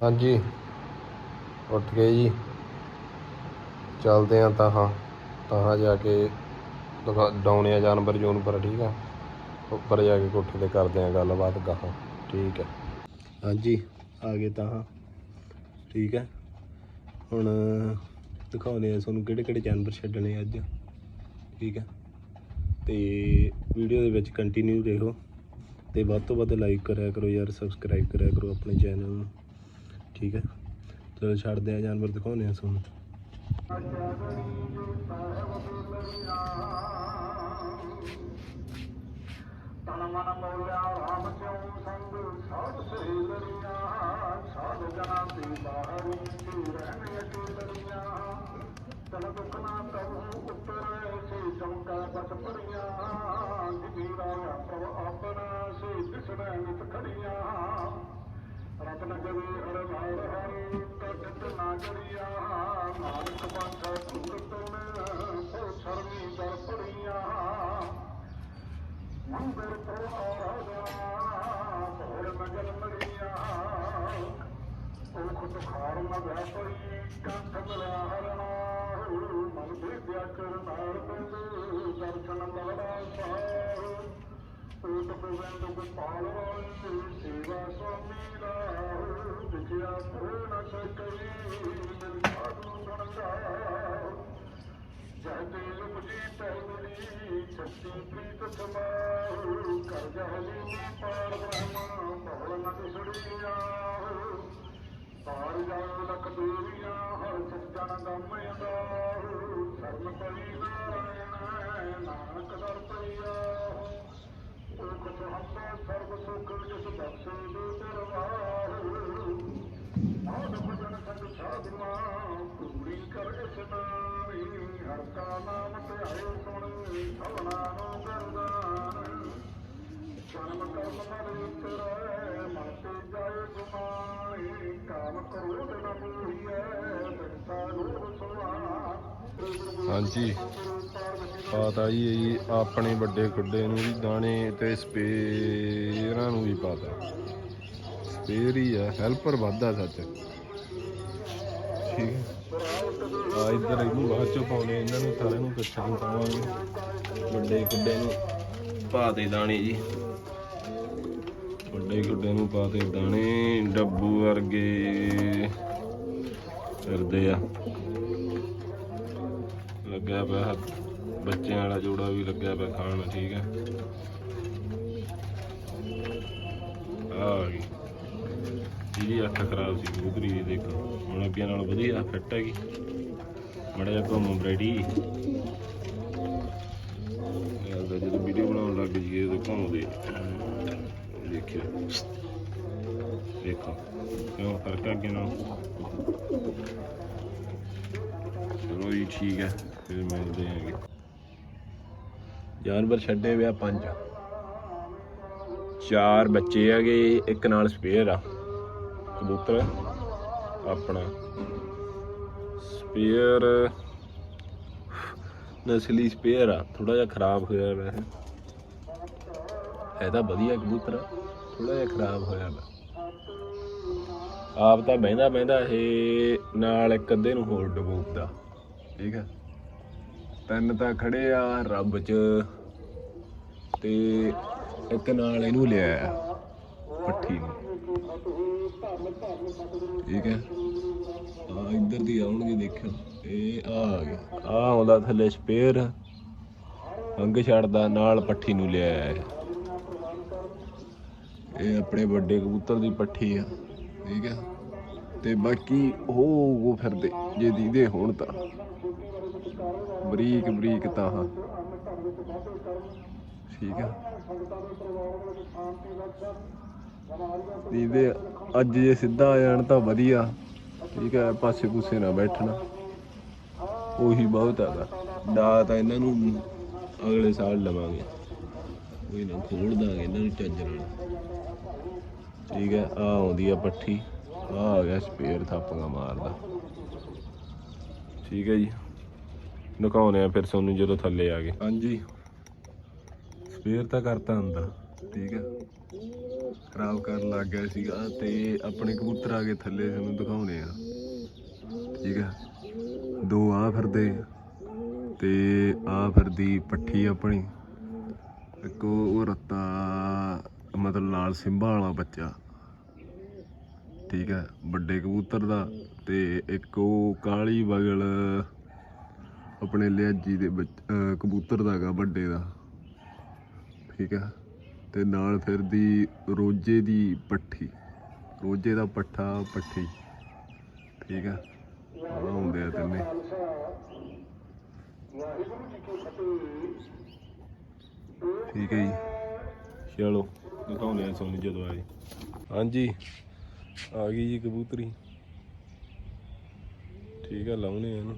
ਹਾਂਜੀ। ਉੱਠ ਗਏ ਜੀ। ਚੱਲਦੇ ਆ ਤਾਂ ਹਾਂ। ਤਾਂ ਜਾ ਕੇ ਦਿਖਾ- ਡਾਉਣੇ ਆ ਜਾਨਵਰ ਜੂਨ ਪਰ ਠੀਕ ਆ? ਉੱਪਰ ਜਾ ਕੇ ਕੋਠੇ ਤੇ ਕਰਦੇ ਆ ਗੱਲਬਾਤ ਗਾਹਾਂ। ਠੀਕ ਹੈ ਹਾਂਜੀ, ਆ ਗਏ ਤਾਂ ਠੀਕ ਹੈ ਹੁਣ ਦਿਖਾਉਂਦੇ ਆ ਤੁਹਾਨੂੰ ਕਿਹੜੇ ਕਿਹੜੇ ਜਾਨਵਰ ਛੱਡਣੇ ਆ ਅੱਜ। ਠੀਕ ਹੈ ਤੇ ਵੀਡੀਓ ਦੇ ਵਿੱਚ ਕੰਟੀਨਿਊ ਰਹੋ। ਤੇ ਵੱਧ ਤੋਂ ਵੱਧ ਲਾਈਕ ਕਰਿਆ ਕਰੋ ਯਾਰ ਸਬਸਕ੍ਰਾਈਬ ਕਰਿਆ ਕਰੋ ਆਪਣੇ ਚੈਨਲ ਨੂੰ। ਠੀਕ ਹੈ। ਚਲੋ ਛੱਡਦੇ ਆ, ਜਾਨਵਰ ਦਿਖਾਉਂਦੇ ਆ ਤੁਹਾਨੂੰ। ਤਨ ਮਨ ਮੋਲਿਆ ਰਾਮ ਕਿਉ ਸੰਗ? ਸਾਧ ਸਹੇਲਰੀਆਂ ਸਾਧ ਜਨਾਂ ਦੀ ਬਾਹਰੀ ਕੀ ਰਹਿਣ ਅਕੇਲਰੀਆਂ ਤਨ ਦੁਖ ਨਾ ਤਉ ਉਤਰੈ ਸੇ ਚਮਕਾ ਬਸ ਪਰੀਆਂ ਜਿਮੀਰਾ ਪ੍ਰਭ ਆਪਣਾ ਸੇ ਦਿਸੜੈ ਨਿਤ ਖੜੀਆਂ ਰਤਨ ਜਵੇ ਹਰ ਨਾਰ ਹਰਿ ਕਟਿਤ ਨਾ ਕਰੀਆ ਨਾਨਕ ਬਾਛਾ ਗੋਬਿੰਦ ਗੋਪਾਲ ਸੇਵਾ ਸੁਆਮੀ ਰਾਹੁ ਵਿਖਿਆ ਹੋ ਨ ਸਕਈ ਮਿਲ ਸਾਧੂ ਗਣਗਾ ਜਹਦੇ ਉਪਜੀ ਪਹਿਲੀ ਸੱਚੀ ਪ੍ਰੀਤ ਸਮਾਹੁ ਕਰ ਜਹਲੀ ਪਾਰ ਬ੍ਰਹਮ ਭਵਨ ਨ ਦਿਸੜੀਆਂ ਪਾਰ ਜਾਉ ਲਖ ਦੂਰੀਆਂ ਹਰ ਸੱਜਣ ਦਮ ਅਦਾਹੁ ਸਰਨ ਪਈ ਨਾਰਾਇਣ ਨਾਨਕ ਦਰ ਪਈਆ ਓਖ ਸੁਹੰਦਾ ਸਰਬ ਸੁਖ ਜਿਸ ਬਖਸ਼ੇ ਦੇ ਦਰਬਾਰ ਆਦ ਭਜਨ ਸੰਗ ਸਾਧਨਾ ਪੂਰੀ ਕਰ ਇਸਨਾਨੀ ਹਰ ਕਾ ਨਾਮ ਧਿਆਇ ਸੁਣ ਸਭਨਾ ਨੂੰ ਕਰਦਾਨ ਜਨਮ ਕਰਮ ਮਰ ਉਤਰੈ ਮਨ ਤੇ ਜਾਏ ਗੁਮਾਈ ਕਾਮ ਕਰੋਧ ਨ ਮੋਹੀਐ ਬਿਰਤਾ ਰੂਪ ਸੁਆਨ ਹਾਂਜੀ। ਪਾਤਾ ਜੀ ਆਪਣੇ ਵੱਡੇ ਖੁੱਡੇ ਨੂੰ ਵੀ ਦਾਣੇ ਤੇ ਸਪੇਰਾਂ ਨੂੰ ਵੀ ਪਾਤਾ। ਸਪੇਰ ਹੀ ਆ, ਹੈਲਪਰ ਵਾਧਾ ਸੱਚ। ਠੀਕ ਹੈ ਆ ਇੱਧਰ ਇਹਨੂੰ ਬਾਅਦ ਚੋਂ ਪਾਉਣੇ, ਇਹਨਾਂ ਨੂੰ ਸਾਰਿਆਂ ਨੂੰ ਇਕੱਠੇ ਨੂੰ ਪਾਵਾਂਗੇ। ਵੱਡੇ ਖੁੱਡੇ ਨੂੰ ਪਾ ਦੇ ਦਾਣੇ ਜੀ। ਵੱਡੇ ਖੁੱਡੇ ਨੂੰ ਪਾ ਦੇ ਦਾਣੇ, ਡੱਬੂ ਵਰਗੇ ਫਿਰਦੇ ਆ। ਲੱਗਿਆ ਪਿਆ ਹੱਥ। ਬੱਚਿਆਂ ਵਾਲਾ ਜੋੜਾ ਵੀ ਲੱਗਿਆ ਪਿਆ ਖਾਣ ਠੀਕ ਹੈ। ਆ ਗਈ। ਜਿਹਦੀ ਅੱਖ ਖਰਾਬ ਸੀ ਕਬੂਤਰੀ ਦੀ ਦੇਖੋ ਹੁਣ ਅੱਗੇ ਨਾਲ ਵਧੀਆ ਫਿੱਟ ਹੈਗੀ। ਮੜਾ ਜਿਹਾ ਘੁੰਮ ਬਰੇਡੀ। ਯਾਰ ਜਦੋਂ ਵੀਡੀਓ ਬਣਾਉਣ ਲੱਗ ਜੀਏ ਉਦੋਂ ਘੁੰਮਦੇ। ਦੇਖਿਓ। ਦੇਖੋ, ਕਿਉਂ ਫ਼ਰਕ ਆ ਅੱਗੇ ਨਾਲ? ਚਲੋ ਜੀ, ਠੀਕ ਹੈ। ਫਿਰ ਮਿਲਦੇ ਆਂਗੇ ਜਾਨਵਰ ਛੱਡੇ ਵਿਆ ਪੰਜ। ਚਾਰ ਬੱਚੇ ਹੈਗੇ, ਇੱਕ ਨਾਲ ਸਪੇਅਰ ਆ। ਕਬੂਤਰ, ਆਪਣਾ। ਸਪੇਅਰ, ਨਸਲੀ ਸਪੇਅਰ ਆ। ਥੋੜਾ ਜਿਹਾ ਖਰਾਬ ਹੋਇਆ ਵੈਸੇ। ਹੈ ਤਾਂ ਵਧੀਆ ਕਬੂਤਰ ਥੋੜਾ ਜਿਹਾ ਖਰਾਬ ਹੋਇਆ ਵਾ। ਆਪ ਤਾਂ ਬਹਿੰਦਾ ਬਹਿੰਦਾ ਇਹ ਨਾਲ ਇੱਕ ਅੱਧੇ ਨੂੰ ਹੋਰ ਡਬੂਬਦਾ ਠੀਕ ਹੈ ਤਿੰਨ ਤਾਂ ਖੜੇ ਆ ਰੱਬ ਚ ਤੇ ਇੱਕ ਨਾਲ ਇਹਨੂੰ ਲਿਆ ਆ, ਪੱਠੀ ਨੂੰ। ਠੀਕ ਹੈ? ਆ ਇੱਧਰ ਦੀ ਆਉਣਗੇ ਦੇਖਿਓ। ਇਹ ਆ ਆ ਗਿਆ। ਆ ਆਉਂਦਾ ਥੱਲੇ ਸਪੇਅਰ। ਅੰਗ ਛੱਡਦਾ, ਨਾਲ ਪੱਠੀ ਨੂੰ ਲਿਆ ਆ ਇਹ। ਇਹ ਆਪਣੇ ਵੱਡੇ ਕਬੂਤਰ ਦੀ ਪੱਠੀ ਆ। ਠੀਕ ਹੈ? ਤੇ ਬਾਕੀ ਉਹ ਉਹ ਫਿਰਦੇ, ਜੇ ਦੀਦੇ ਹੋਣ ਤਾਂ। ਬਰੀਕ ਬਰੀਕ ਤਾਂ ਹਾਂ ਠੀਕ ਆ। ਦੀਦੇ ਅੱਜ ਜੇ ਸਿੱਧਾ ਆ ਜਾਣ ਤਾਂ ਵਧੀਆ। ਠੀਕ ਹੈ ਪਾਸੇ ਪੂਸੇ ਨਾ ਬੈਠਣਾ। ਉਹੀ ਬਹੁਤ ਹੈਗਾ ਦਾ ਤਾਂ ਇਹਨਾਂ ਨੂੰ ਅਗਲੇ ਸਾਲ ਲਵਾਂਗੇ। ਕੋਈ ਨਾ ਖੋਲ ਦਾਂਗੇ ਇਹਨਾਂ ਨੂੰ ਚੱਜ ਨਾਲ। ਠੀਕ ਹੈ ਆ ਆਉਂਦੀ ਆ ਪੱਠੀ। ਆ ਆ ਗਿਆ ਸਪੇਅਰ ਥਾਪੀਆਂ ਮਾਰਦਾ। ਠੀਕ ਹੈ ਜੀ। ਦਿਖਾਉਨੇ ਆ ਫਿਰ ਤੁਹਾਨੂੰ ਜਦੋਂ ਥੱਲੇ ਆ ਗਏ। ਹਾਂਜੀ। ਸਪੇਅਰ ਤਾਂ ਕਰਤਾ ਅੰਦਰ, ਠੀਕ ਹੈ। ਖਰਾਬ ਕਰਨ ਲੱਗ ਗਿਆ ਸੀਗਾ ਤੇ ਆਪਣੇ ਕਬੂਤਰ ਆ ਗਏ ਥੱਲੇ ਤੁਹਾਨੂੰ ਦਿਖਾਉਣੇ ਆ। ਠੀਕ ਹੈ। ਦੋ ਆ ਫਿਰਦੇ ਤੇ ਆ ਫਿਰਦੀ ਪੱਠੀ ਆਪਣੀ। ਇੱਕ ਉਹ ਰੱਤਾ, ਮਤਲਬ ਲਾਲ ਸਿੰਬਾ ਵਾਲਾ ਬੱਚਾ। ਠੀਕ ਹੈ। ਵੱਡੇ ਕਬੂਤਰ ਦਾ ਤੇ ਇੱਕ ਉਹ ਕਾਲੀ ਬਗਲ ਆਪਣੇ ਲਿਆਜੀ ਦੇ ਬੱਚ- ਕਬੂਤਰ ਦਾ ਹੈਗਾ ਵੱਡੇ ਦਾ। ਠੀਕ ਹੈ ਤੇ ਨਾਲ ਫਿਰਦੀ ਰੋਜੇ ਦੀ ਪੱਠੀ। ਰੋਜੇ ਦਾ ਪੱਠਾ, ਪੱਠੀ। ਠੀਕ ਹੈ ਆ ਹੁੰਦੇ ਆ ਤਿੰਨੇ। ਠੀਕ ਹੈ ਜੀ। ਚਲੋ, ਦਿਖਾਉਂਦੇ ਆ ਤੁਹਾਨੂੰ ਜਦੋਂ ਆਏ। ਹਾਂਜੀ। ਆ ਗਈ ਜੀ ਕਬੂਤਰੀ। ਠੀਕ ਹੈ ਲਾਉਣੇ ਆ ਇਹਨੂੰ।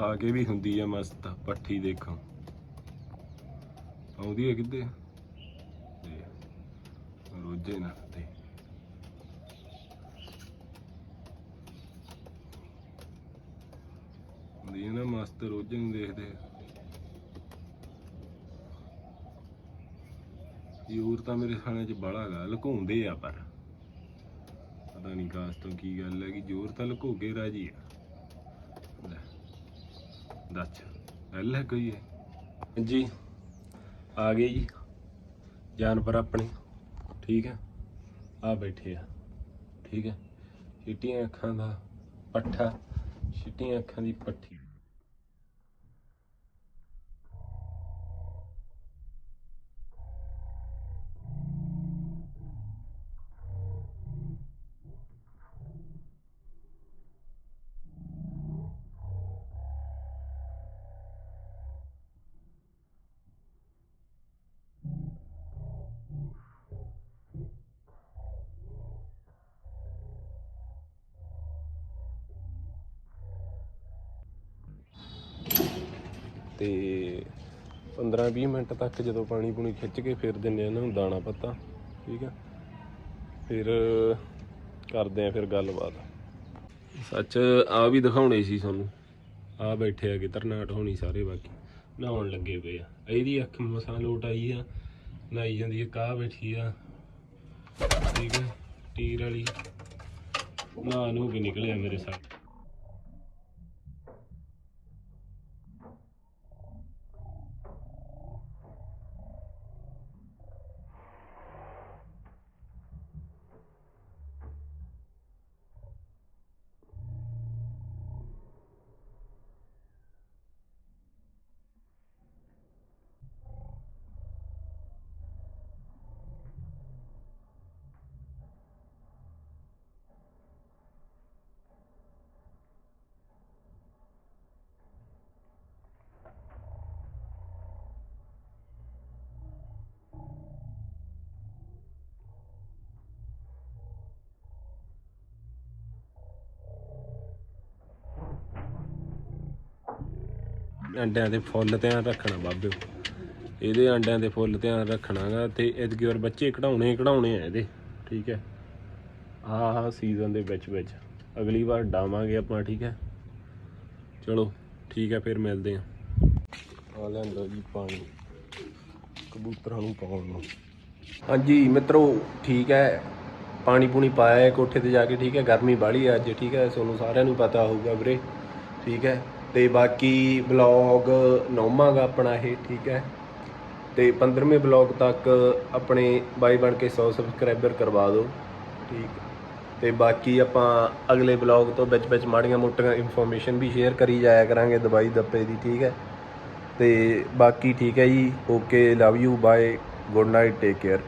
ਆ ਕੇ ਵੀ ਹੁੰਦੀ ਆ ਮਸਤ, ਪੱਠੀ ਦੇਖੋ। ਆਉਂਦੀ ਹੈ ਕਿੱਦੇ ਰੋਜੇ ਨਾ ਤੇ। ਹੁੰਦੀ ਹੈ ਨਾ ਮਸਤ, ਰੋਜੇ ਨੂੰ ਦੇਖਦੇ ਯੂਰ ਤਾਂ ਮੇਰੇ ਖਾਣੇ ਚ ਬੜਾ ਗਾ, ਲੁਕਾਉਂਦੇ ਆ ਪਰ। ਪਤਾ ਨਹੀਂ ਕਾਸ ਤੋਂ ਕੀ ਗੱਲ ਹੈ ਕਿ ਜ਼ੋਰ ਤਾਂ ਲੁਕੋ ਕੇ ਰਾਜੀ ਆ। ਲੈ। ਦੱਸ। ਗੱਲ ਹੈ ਕੋਈ ਹੈ ਜੀ, ਆ ਗਏ ਜੀ। ਜਾਨਵਰ ਆਪਣੇ। ਠੀਕ ਹੈ? ਆ ਬੈਠੇ ਆ। ਠੀਕ ਹੈ? ਛਿੱਟੀਆਂ ਅੱਖਾਂ ਦਾ ਪੱਠਾ, ਛਿੱਟੀਆਂ ਅੱਖਾਂ ਦੀ ਪੱਠੀ। ਤੇ 15-20 ਮਿੰਟ ਤੱਕ ਜਦੋਂ ਪਾਣੀ ਪੂਣੀ ਖਿੱਚ ਕੇ ਫਿਰ ਦਿੰਨੇ ਆ ਇਹਨਾਂ ਨੂੰ ਦਾਣਾ ਪੱਤਾ, ਠੀਕ ਆ? ਫਿਰ ਕਰਦੇ ਆ ਫਿਰ ਗੱਲਬਾਤ। ਸੱਚ ਆ ਵੀ ਦਿਖਾਉਣੇ ਸੀ ਤੁਹਾਨੂੰ ਆ ਬੈਠੇ ਆ ਕਿ ਤਰਨਾਟ ਹੋਣੀ ਸਾਰੇ ਬਾਕੀ। ਨਹਾਉਣ ਲੱਗੇ ਪਏ ਆ। ਇਹਦੀ ਅੱਖ ਮਸਾਂ ਲੋਟ ਆਈ ਆ, ਨਹਾਈ ਜਾਂਦੀ ਆ, ਕਾਹ ਬੈਠੀ ਆ। ਠੀਕ ਆ? ਟੀਰ ਵਾਲੀ। ਨਾ ਨੂੰ ਵੀ ਨਿਕਲਿਆ ਮੇਰੇ ਸਾਹ ਅੰਡਿਆਂ ਦੇ ਫੁੱਲ ਧਿਆਨ ਰੱਖਣਾ ਬਾਬਿਓ ਇਹਦੇ ਅੰਡਿਆਂ ਦੇ ਫੁੱਲ ਧਿਆਨ ਰੱਖਣਾਗਾ ਤੇ ਇਤਕੀ ਵਾਰ ਬੱਚੇ ਕਢਾਉਣੇ ਕਢਾਉਣੇ ਆ ਇਹਦੇ, ਠੀਕ ਹੈ। ਆਹ ਸੀਜ਼ਨ ਦੇ ਵਿੱਚ ਵਿੱਚ। ਅਗਲੀ ਵਾਰ ਡਾਵਾਂਗੇ ਆਪਾਂ, ਠੀਕ ਹੈ। ਚਲੋ, ਠੀਕ ਹੈ, ਫਿਰ ਮਿਲਦੇ ਆ ਆ ਲੈਂਦਾ ਜੀ ਪਾਣੀ। ਕਬੂਤਰਾਂ ਨੂੰ ਪਾਉਣ ਨੂੰ। ਹਾਂਜੀ, ਮਿੱਤਰੋ, ਠੀਕ ਹੈ। ਪਾਣੀ ਪੂਣੀ ਪਾਇਆ ਕੋਠੇ ਤੇ ਜਾ ਕੇ, ਠੀਕ ਹੈ। ਗਰਮੀ ਬਾਹਲੀ ਹੈ ਅੱਜ, ਠੀਕ ਹੈ। ਤੁਹਾਨੂੰ ਸਾਰਿਆਂ ਨੂੰ ਪਤਾ ਹੋਊਗਾ ਵੀਰੇ। ਠੀਕ ਹੈ। ਤੇ ਬਾਕੀ ਬਲੌਗ ਨੌਵਾਂ ਗਾ ਆਪਣਾ ਇਹ, ਠੀਕ ਹੈ? ਤੇ 15ਵੇਂ ਬਲੌਗ ਤੱਕ ਆਪਣੇ ਬਾਈ ਬਣ ਕੇ 100 ਸਬਸਕ੍ਰਾਈਬਰ ਕਰਵਾ ਦਿਓ, ਠੀਕ? ਤੇ ਬਾਕੀ ਆਪਾਂ ਅਗਲੇ ਬਲੌਗ ਤੋਂ ਵਿੱਚ ਵਿੱਚ ਮਾੜੀਆਂ ਮੋਟੀਆਂ ਇਨਫੋਰਮੇਸ਼ਨ ਵੀ ਸ਼ੇਅਰ ਕਰੀ ਜਾਇਆ ਕਰਾਂਗੇ ਦਵਾਈ ਦੱਪੇ ਦੀ, ਠੀਕ ਹੈ? ਤੇ ਬਾਕੀ ਠੀਕ ਹੈ ਜੀ okay love you bye good night take care